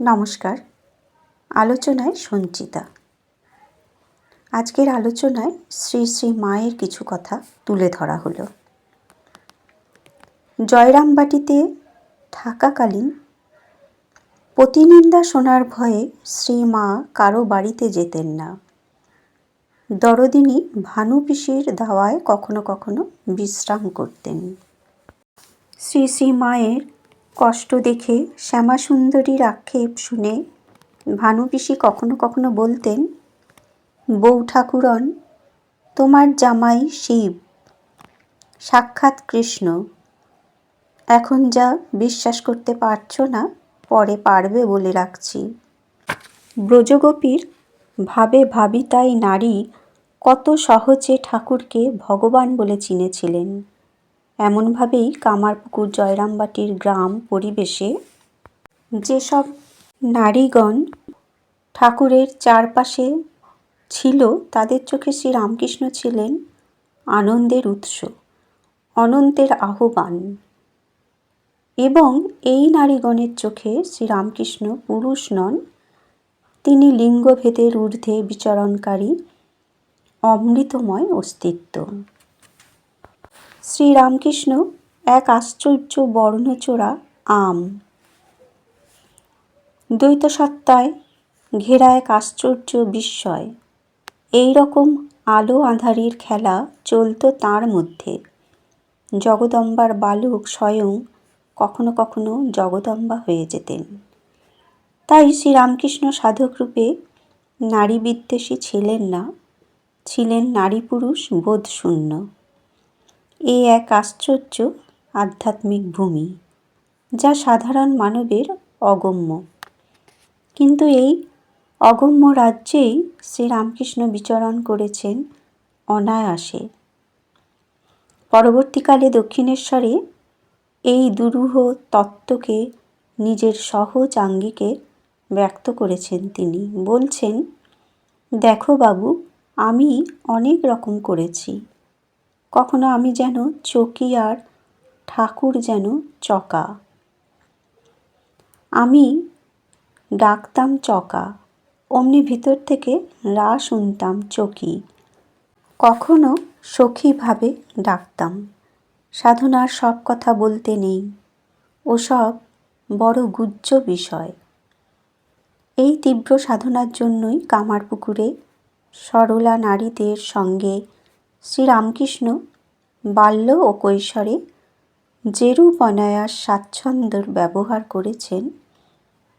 নমস্কার। আলোচনায় সঞ্চিতা। আজকের আলোচনায় শ্রী শ্রী মায়ের কিছু কথা তুলে ধরা হলো। জয়রামবাটিতে থাকাকালীন প্রতিনিন্দা শোনার ভয়ে শ্রী মা কারও বাড়িতে যেতেন না। দরদিনী ভানু পিসির দাওয়ায় কখনো কখনো বিশ্রাম করতেন। শ্রী শ্রী মায়ের কষ্ট দেখে শ্যামাসুন্দরীর আক্ষেপ শুনে ভানু পিসি কখনো কখনো বলতেন, বউ ঠাকুরন, তোমার জামাই শিব। সাক্ষাৎ কৃষ্ণ। এখন যা বিশ্বাস করতে পারছ না, পরে পারবে বলে রাখছি। ব্রজগোপীর ভাবে ভাবিতাই নারী কত সহজে ঠাকুরকে ভগবান বলে চিনেছিলেন। এমনভাবেই কামারপুকুর জয়রামবাটির গ্রাম পরিবেশে যেসব নারীগণ ঠাকুরের চারপাশে ছিল, তাদের চোখে শ্রী রামকৃষ্ণ ছিলেন আনন্দের উৎস, অনন্তের আহ্বান। এবং এই নারীগণের চোখে শ্রীরামকৃষ্ণ পুরুষ নন, তিনি লিঙ্গভেদের ঊর্ধ্বে বিচরণকারী, অমৃতময় অস্তিত্ব। শ্রীরামকৃষ্ণ এক আশ্চর্য বর্ণচোরা আম। দ্বৈতসত্তায় ঘেরা এক আশ্চর্য বিস্ময়। এই রকম আলো আঁধারির খেলা চলত তার মধ্যে। জগদম্বার বালক স্বয়ং কখনো কখনো জগদম্বা হয়ে যেতেন। তাই শ্রীরামকৃষ্ণ সাধকরূপে নারী বিদ্বেষী ছিলেন না, ছিলেন নারী পুরুষ বোধশূন্য। এ এক আশ্চর্য আধ্যাত্মিক ভূমি, যা সাধারণ মানবের অগম্য। কিন্তু এই অগম্য রাজ্যেই শ্রীরামকৃষ্ণ বিচরণ করেছেন অনায়াসে। পরবর্তীকালে দক্ষিণেশ্বরে এই দুরূহ তত্ত্বকে নিজের সহজ আঙ্গিকে ব্যক্ত করেছেন তিনি। বলছেন, দেখো বাবু, আমি অনেক রকম করেছি। কখনো আমি যেন চকি আর ঠাকুর যেন চকা। আমি ডাকতাম চকা, অমনি ভিতর থেকে রা শুনতাম চকি। কখনো সখীভাবে ডাকতাম, সাধনার সব কথা বলতে নেই, ওসব বড় গুজ্জ বিষয়। এই তীব্র সাধনার জন্যই কামারপুকুরে সরলা নারীদের সঙ্গে শ্রীরামকৃষ্ণ বাল্য ও কৈশোরে যেরূপ অনায়াস স্বাচ্ছন্দ্যর ব্যবহার করেছেন,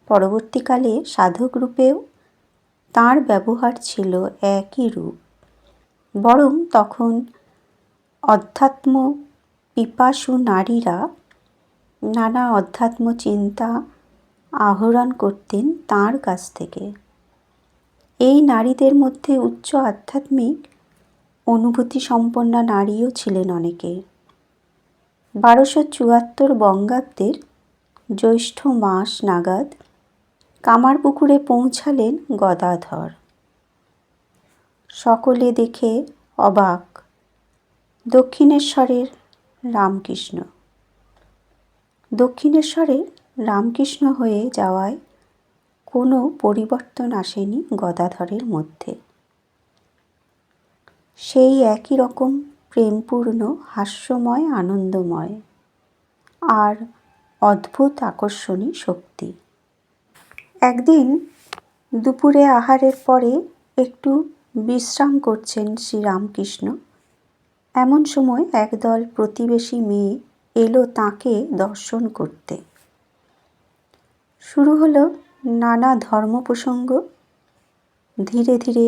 পরবর্তীকালে সাধকরূপেও তাঁর ব্যবহার ছিল একই রূপ। বরং তখন অধ্যাত্ম পিপাসু নারীরা নানা অধ্যাত্ম চিন্তা আহরণ করতেন তাঁর কাছ থেকে। এই নারীদের মধ্যে উচ্চ আধ্যাত্মিক অনুভূতি সম্পন্না নারীও ছিলেন অনেকে। বারোশো চুয়াত্তর বঙ্গাব্দের জ্যৈষ্ঠ মাস নাগাদ কামারপুকুরে পৌঁছালেন গদাধর। সকলে দেখে অবাক। দক্ষিণেশ্বরের রামকৃষ্ণ। দক্ষিণেশ্বরে রামকৃষ্ণ হয়ে যাওয়ায় কোনো পরিবর্তন আসেনি গদাধরের মধ্যে। সেই একই রকম প্রেমপূর্ণ, হাস্যময়, আনন্দময় আর অদ্ভুত আকর্ষণী শক্তি। একদিন দুপুরে আহারের পরে একটু বিশ্রাম করছেন শ্রীরামকৃষ্ণ। এমন সময় একদল প্রতিবেশী মেয়ে এলো তাকে দর্শন করতে। শুরু হলো নানা ধর্ম প্রসঙ্গ ধীরে ধীরে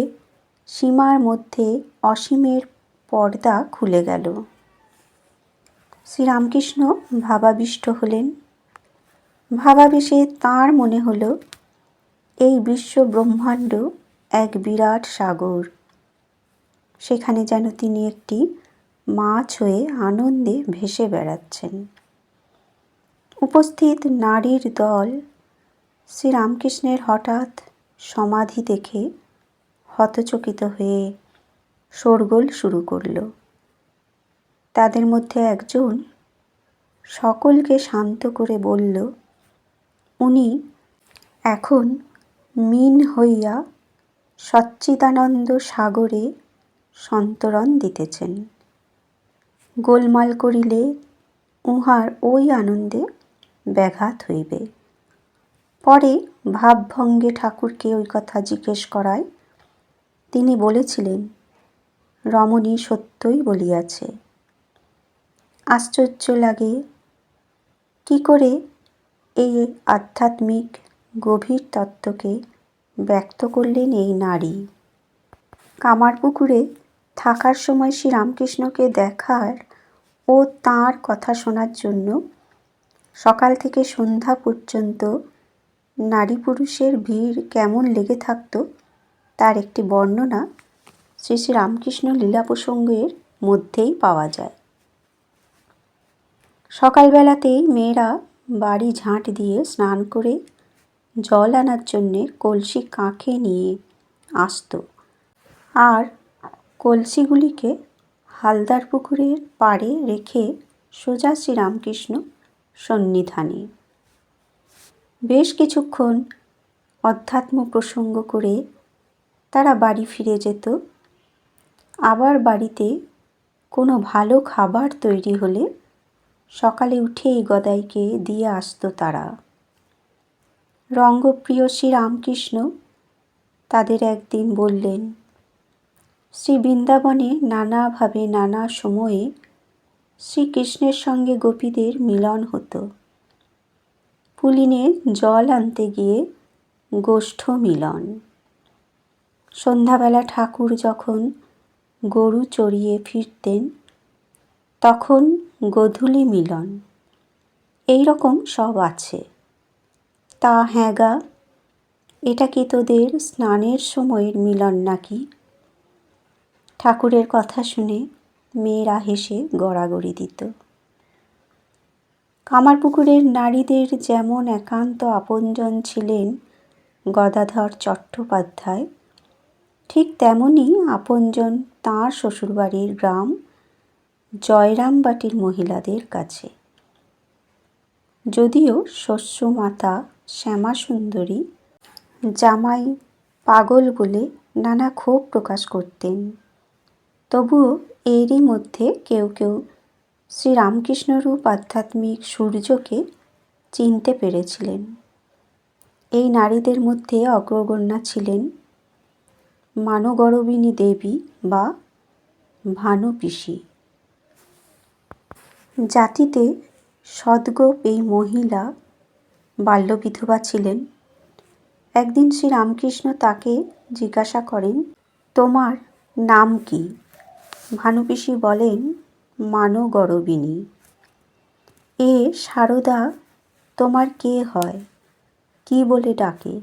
সীমার মধ্যে অসীমের পর্দা খুলে গেল। শ্রীরামকৃষ্ণ ভাবাবিষ্ট হলেন। ভাবাবেশে তাঁর মনে হলো, এই বিশ্ব ব্রহ্মাণ্ড এক বিরাট সাগর। সেখানে যেন তিনি একটি মাছ হয়ে আনন্দে ভেসে বেড়াচ্ছেন। উপস্থিত নারীর দল শ্রীরামকৃষ্ণের হঠাৎ সমাধি দেখে হতচকিত হয়ে শোরগোল শুরু করল। তাদের মধ্যে একজন সকলকে শান্ত করে বলল, উনি এখন মিন হইয়া সচ্চিদানন্দ সাগরে সন্তরণ দিতেছেন। গোলমাল করিলে উহার ওই আনন্দে ব্যাঘাত হইবে। পরে ভাবভঙ্গে ঠাকুরকে ওই কথা জিজ্ঞেস করায় তিনি বলেছিলেন, রমণী সত্যই বলিয়াছে। আশ্চর্য লাগে, কি করে এই আধ্যাত্মিক গভীর তত্ত্বকে ব্যক্ত করলেন এই নারী? কামারপুকুরে থাকার সময় শ্রীরামকৃষ্ণকে দেখার ও তাঁর কথা শোনার জন্য সকাল থেকে সন্ধ্যা পর্যন্ত নারী পুরুষের ভিড় কেমন লেগে থাকত তার একটি বর্ণনা শ্রী শ্রী রামকৃষ্ণ লীলা প্রসঙ্গের মধ্যেই পাওয়া যায়। সকালবেলাতেই মেয়েরা বাড়ি ঝাঁট দিয়ে স্নান করে জল আনার জন্যে কলসি কাঁখে নিয়ে আসত। আর কলসিগুলিকে হালদার পুকুরের পাড়ে রেখে সোজা শ্রীরামকৃষ্ণ সন্নিধানে। বেশ কিছুক্ষণ অধ্যাত্ম প্রসঙ্গ করে তারা বাড়ি ফিরে যেত। আবার বাড়িতে কোনো ভালো খাবার তৈরি হলে সকালে উঠেই গদাইকে দিয়ে আসতো তারা। রঙ্গপ্রিয় শ্রী রামকৃষ্ণ তাদের একদিন বললেন, শ্রী বৃন্দাবনে নানাভাবে নানা সময়ে শ্রীকৃষ্ণের সঙ্গে গোপীদের মিলন হতো। পুলিনে জল আনতে গিয়ে গোষ্ঠ মিলন। সন্ধ্যাবেলা ঠাকুর যখন গরু চড়িয়ে ফিরতেন, তখন গধূলি মিলন। এই রকম সব আছে। তা হ্যাঁ গা, এটা কি তোদের স্নানের সময়ের মিলন নাকি? ঠাকুরের কথা শুনে মেয়েরা হেসে গড়াগড়ি দিত। কামারপুকুরের নারীদের যেমন একান্ত আপনজন ছিলেন গদাধর চট্টোপাধ্যায় ঠিক তেমনই আপনজন তাঁর শ্বশুরবাড়ির গ্রাম জয়রামবাটির মহিলাদের কাছে। যদিও শস্যমাতা শ্যামাসুন্দরী জামাই পাগল বলে নানা ক্ষোভ প্রকাশ করতেন, তবুও এরই মধ্যে কেউ কেউ শ্রীরামকৃষ্ণরূপ আধ্যাত্মিক সূর্যকে চিনতে পেরেছিলেন। এই নারীদের মধ্যে অগ্রগণ্যা ছিলেন মানগরবিনী দেবী বা ভানু পিসি জাতিতে সদ্গোপ এই মহিলা বাল্যবিধবা ছিলেন। একদিন শ্রী রামকৃষ্ণ তাকে জিজ্ঞাসা করেন, তোমার নাম কি? ভানুপিসি বলেন, মানগরবিনী। এ সারদা, তোমার কে হয়? কি বলে ডাকে?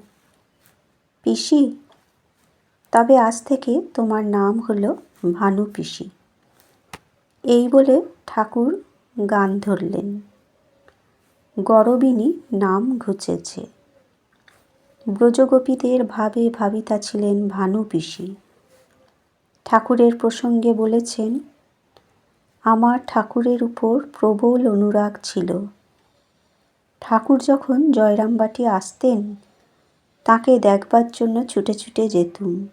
পিসি তবে আজ থেকে তোমার নাম হলো ভানু পিসি। এই বলে ঠাকুর গান ধরলেন। গরবিনী নাম ঘুচেছে। ব্রজগোপীদের ভাবে ভাবিতা ছিলেন ভানু পিসি। ঠাকুরের প্রসঙ্গে বলেছেন, আমার ঠাকুরের উপর প্রবল অনুরাগ ছিল। ঠাকুর যখন জয়রামবাটি আসতেন, তাকে দেখবার জন্য ছুটে ছুটে যেতুম।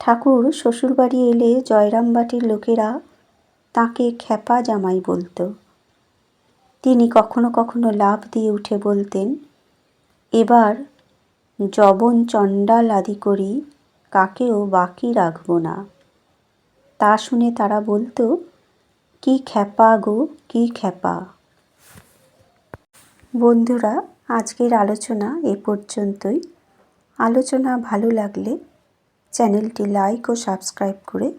ঠাকুর শ্বশুরবাড়ি এলে জয়রামবাটির লোকেরা তাকে খ্যাপা জামাই বলতো। তিনি কখনো কখনো লাভ দিয়ে উঠে বলতেন, এবার জবন চণ্ডাল আদি করি, কাকেও বাকি রাখব না। তা শুনে তারা বলতো, কি খ্যাপা গো, কি খ্যাপা? বন্ধুরা, আজকের আলোচনা এ পর্যন্তই। আলোচনা ভালো লাগলে চ্যানেলটি লাইক ও সাবস্ক্রাইব করে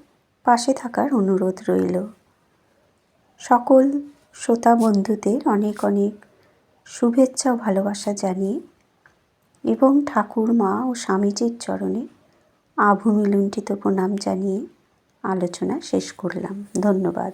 পাশে থাকার অনুরোধ রইল। সকল শ্রোতা বন্ধুদের অনেক অনেক শুভেচ্ছা ও ভালোবাসা জানিয়ে এবং ঠাকুর, মা ও স্বামীজির চরণে আভূমি লুণ্ঠিত প্রণাম জানিয়ে আলোচনা শেষ করলাম। ধন্যবাদ।